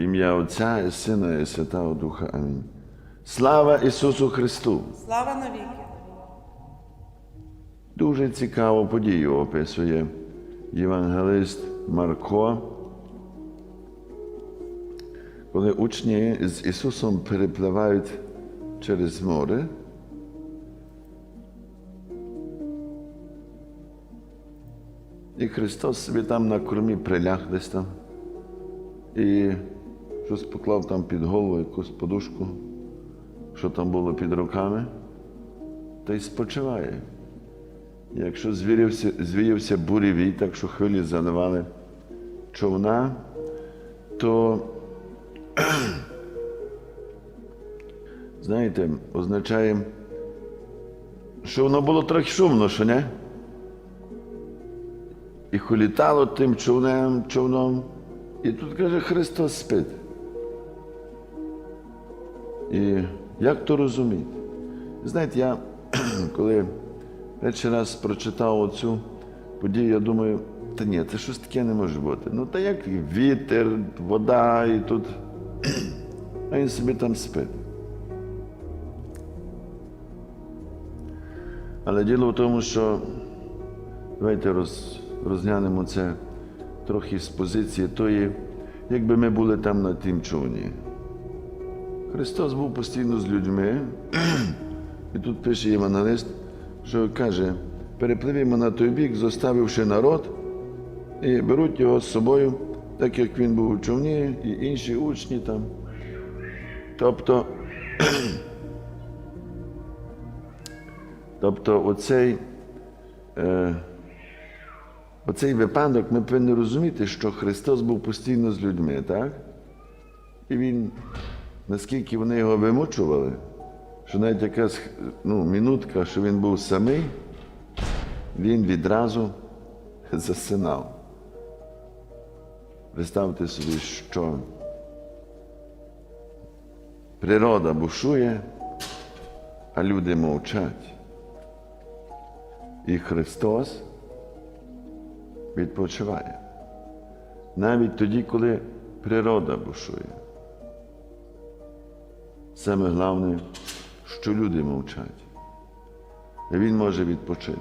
Ім'я Отця і Сина і Святого Духа. Амінь. Слава Ісусу Христу! Слава навіки! Дуже цікаву подію описує євангелист Марко, коли учні з Ісусом перепливають через море. І Христос собі там на кормі приляг десь там і щось поклав там під голову якусь подушку, що там було під руками, та й спочиває. Якщо звірився, звіявся буревій, так що хвилі заливали човна, то, знаєте, означає, що воно було трохи шумно, що не? І холітало тим човнем, човном. І тут каже, Христос спить. І як то розуміти? Знаєте, я коли перший раз прочитав оцю подію, я думаю, та ні, це щось таке не може бути. Ну, та як вітер, вода і тут. А він собі там спить. Але діло в тому, що давайте роз, розглянемо це трохи з позиції тої, якби ми були там на тім човні. Христос був постійно з людьми, і тут пише євангелист, що каже, перепливімо на той бік, зоставивши народ, і беруть його з собою, так як він був у човні, і інші учні там. Тобто, тобто оцей, е, оцей випадок ми повинні розуміти, що Христос був постійно з людьми, так? І він, наскільки вони його вимучували, що навіть якась ну, минутка, що він був самий, він відразу засинав. Представте собі, що природа бушує, а люди мовчать. І Христос відпочиває. Навіть тоді, коли природа бушує. Саме головне, що люди мовчать. Він може відпочити.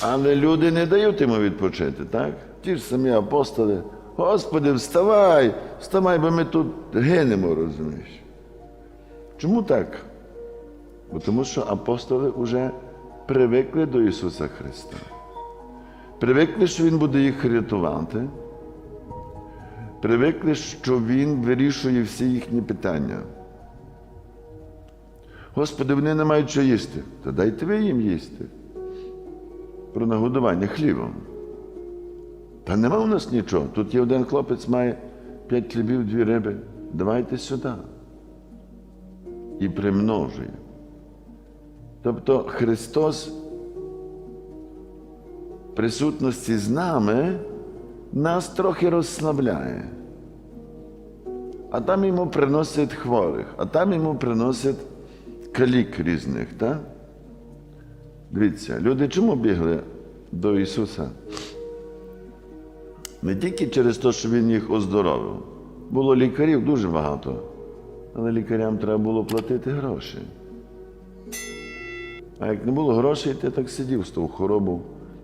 Але люди не дають йому відпочити, так? Ті ж самі апостоли. Господи, вставай, вставай, бо ми тут гинемо, розумієш. Чому так? Бо тому що апостоли вже привикли до Ісуса Христа. Привикли, що Він буде їх рятувати. Привикли, що Він вирішує всі їхні питання. Господи, вони не мають що їсти. То дайте ви їм їсти. Про нагодування хлібом. Та нема у нас нічого. Тут є один хлопець, має п'ять хлібів, дві риби. Давайте сюди. І примножує. Тобто Христос в присутності з нами нас трохи розслабляє. А там йому приносять хворих, а там йому приносять калік різних. Так? Дивіться, люди чому бігли до Ісуса? Не тільки через те, що Він їх оздоровив. Було лікарів дуже багато, але лікарям треба було платити гроші. А як не було грошей, ти так сидів з ту хворобу,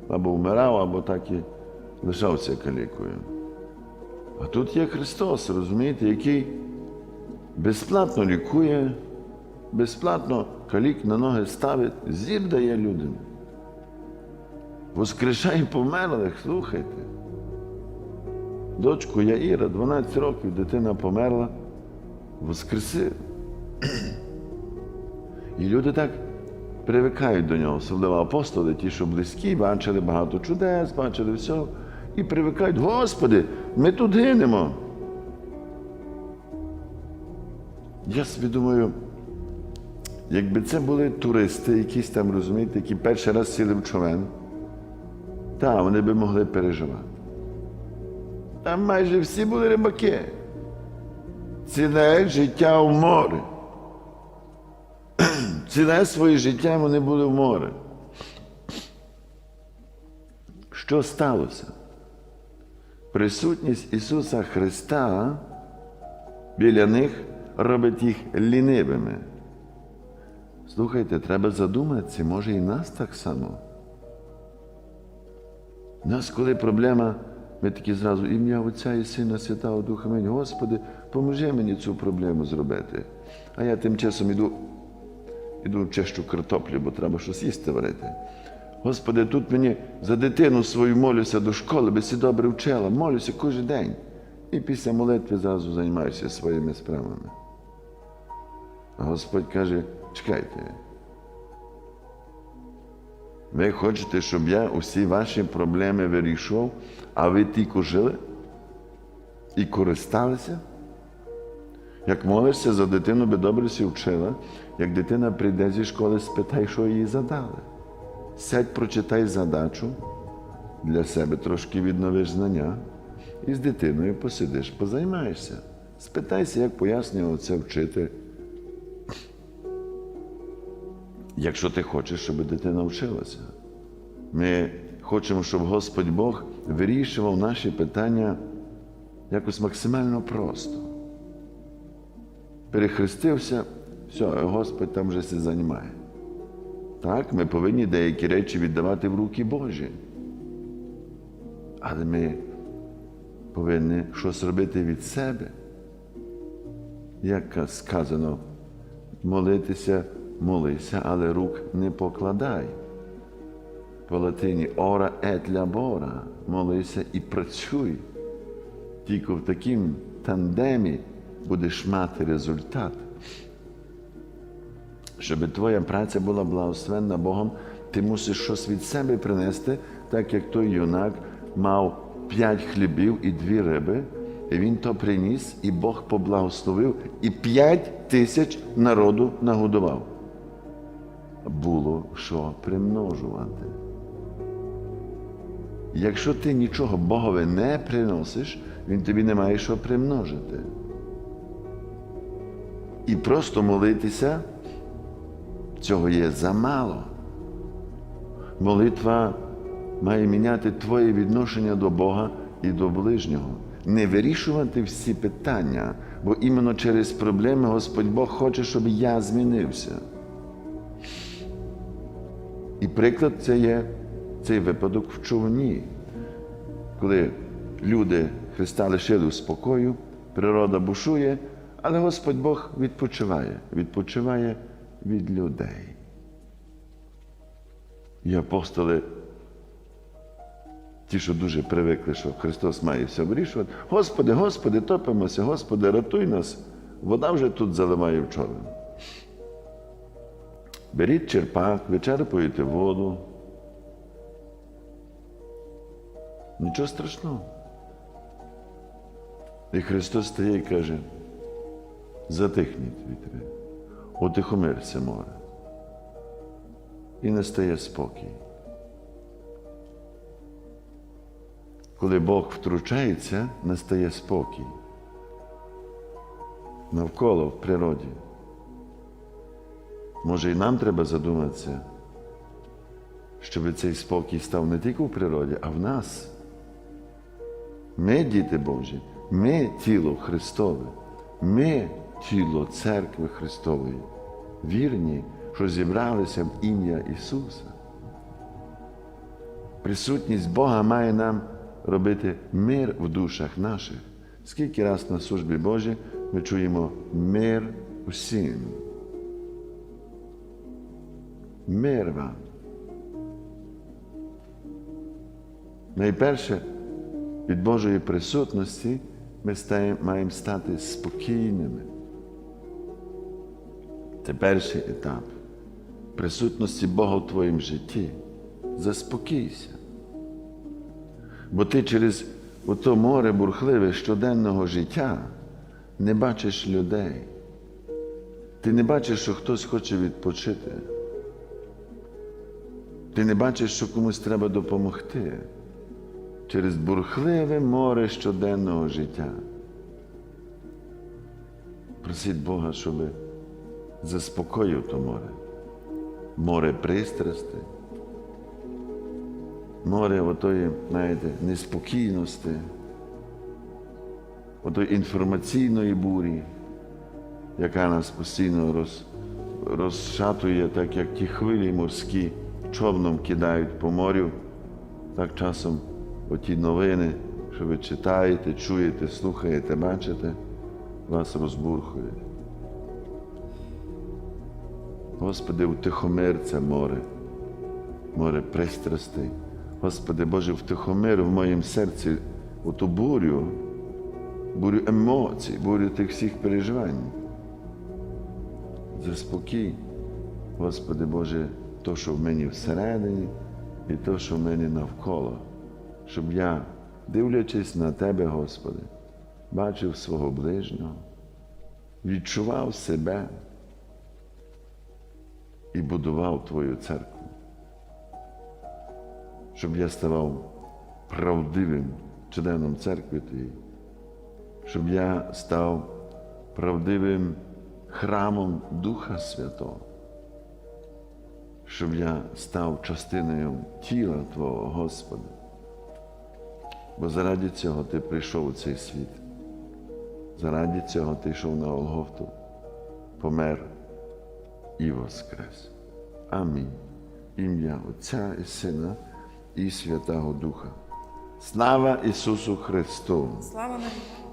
або вмирав, або так і лишався калікою. А тут є Христос, розумієте, який безплатно лікує, безплатно калік на ноги ставить, зір дає людям. Воскрешає померлих, слухайте. Дочку Яїра, 12 років, дитина померла, воскресив. І люди так привикають до нього, особливо апостоли, ті, що близькі, бачили багато чудес, бачили все, і привикають, Господи, ми тут гинемо. Я собі думаю, якби це були туристи, якісь там, розумієте, які перший раз сіли в човен, та вони би могли переживати. Там майже всі були рибаки. Ціле життя в морі. Ціле своє життя вони були в морі. Що сталося? Присутність Ісуса Христа біля них робить їх лінивими. Слухайте, треба задуматися, може і нас так само. У нас, коли проблема, ми такі зразу ім'я Отця і Сина Святого Духа Мені, Господи, поможи мені цю проблему зробити. А я тим часом іду, іду чищу картоплю, бо треба щось їсти варити. Господи, тут мені за дитину свою молюся до школи, би си добре вчила, молюся кожен день. І після молитви зразу займаюся своїми справами. А Господь каже, чекайте. Ви хочете, щоб я усі ваші проблеми вирішував, а ви тільки жили і користалися? Як молишся за дитину, би добре сі вчила, як дитина прийде зі школи, спитай, що їй задали. Сядь, прочитай задачу, для себе трошки відновиш знання, і з дитиною посидиш, позаймаєшся. Спитайся, як пояснював це вчитель. Якщо ти хочеш, щоб дитина вчилася. Ми хочемо, щоб Господь Бог вирішував наші питання якось максимально просто. Перехрестився, все, Господь там вже се займає. Так, ми повинні деякі речі віддавати в руки Божі. Але ми повинні щось робити від себе. Як сказано, молитися, молися, але рук не покладай. По латині ора et labora, молися і працюй. Тільки в таким тандемі будеш мати результат. Щоб твоя праця була благословенна Богом, ти мусиш щось від себе принести, так як той юнак мав п'ять хлібів і дві риби, і він то приніс, і Бог поблагословив, і п'ять тисяч народу нагодував. Було що примножувати. Якщо ти нічого Богові не приносиш, він тобі не має що примножити. І просто молитися цього є замало. Молитва має міняти твоє відношення до Бога і до ближнього, не вирішувати всі питання, бо іменно через проблеми Господь Бог хоче, щоб я змінився. І приклад це є цей випадок в човні, коли люди Христа лишили в спокою, природа бушує, але Господь Бог відпочиває, відпочиває від людей. І апостоли, ті, що дуже привикли, що Христос має все вирішувати, Господи, Господи, топимося, Господи, рятуй нас, вода вже тут заливає в човен. Беріть черпак, вичерпуєте воду. Нічого страшного. І Христос стає і каже, затихніть вітри, утихомирся море. І настає спокій. Коли Бог втручається, настає спокій. Навколо в природі. Може, і нам треба задуматися, щоб цей спокій став не тільки в природі, а в нас. Ми, діти Божі, ми тіло Христове, ми тіло церкви Христової, вірні, що зібралися в ім'я Ісуса. Присутність Бога має нам робити мир в душах наших. Скільки раз на службі Божій ми чуємо мир усім. Мир вам. Найперше, від Божої присутності ми стаємо, маємо стати спокійними. Це перший етап присутності Бога в твоєму житті. Заспокійся. Бо ти через ото море бурхливе щоденного життя не бачиш людей. Ти не бачиш, що хтось хоче відпочити. Ти не бачиш, що комусь треба допомогти через бурхливе море щоденного життя. Просіть Бога, щоб заспокоїв то море, море пристрасти, море отої, знаєте, неспокійності, отої інформаційної бурі. яка нас постійно роз, розшатує, так як ті хвилі морські човном кидають по морю, так часом оті новини, що ви читаєте, чуєте, слухаєте, бачите, вас розбурхує. Господи, утихомир це море, море пристрастей. Господи Боже, втихомир в моєму серці оту бурю, бурю емоцій, бурю тих всіх переживань. Заспокій, Господи Боже, то, що в мені всередині, і то, що в мене навколо, щоб я, дивлячись на Тебе, Господи, бачив свого ближнього, відчував себе і будував Твою церкву. Щоб я ставав правдивим членом церкви Твоєї, щоб я став правдивим храмом Духа Святого, щоб я став частиною тіла Твого Господа. Бо заради цього Ти прийшов у цей світ. Заради цього ти йшов на Голгофту, помер і воскрес. Амінь. Ім'я Отця і Сина і Святого Духа. Слава Ісусу Христу! Слава навіки.